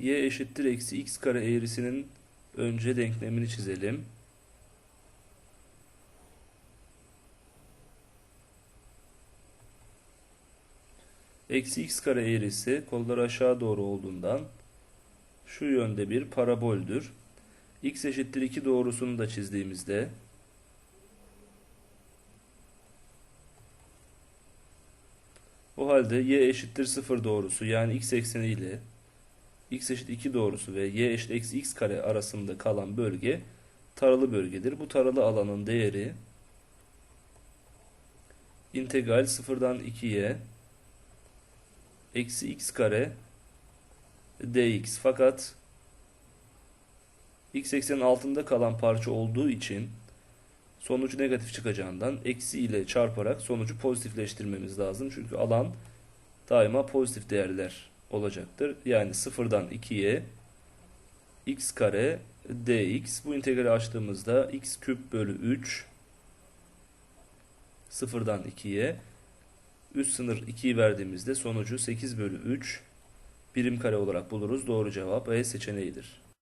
y eşittir eksi x kare eğrisinin önce denklemini çizelim. Eksi x kare eğrisi kolları aşağı doğru olduğundan şu yönde bir paraboldür. x eşittir 2 doğrusunu da çizdiğimizde o halde y eşittir 0 doğrusu yani x ekseni ile x eşit 2 doğrusu ve y eşit eksi x kare arasında kalan bölge taralı bölgedir. Bu taralı alanın değeri integral 0'dan 2'ye eksi x kare dx fakat x eksenin altında kalan parça olduğu için sonucu negatif çıkacağından eksi ile çarparak sonucu pozitifleştirmemiz lazım. Çünkü alan daima pozitif değerler olacaktır. Yani 0'dan 2'ye x kare dx bu integrali açtığımızda x küp bölü 3 0'dan 2'ye üst sınır 2'yi verdiğimizde sonucu 8 bölü 3 birim kare olarak buluruz. Doğru cevap E seçeneğidir.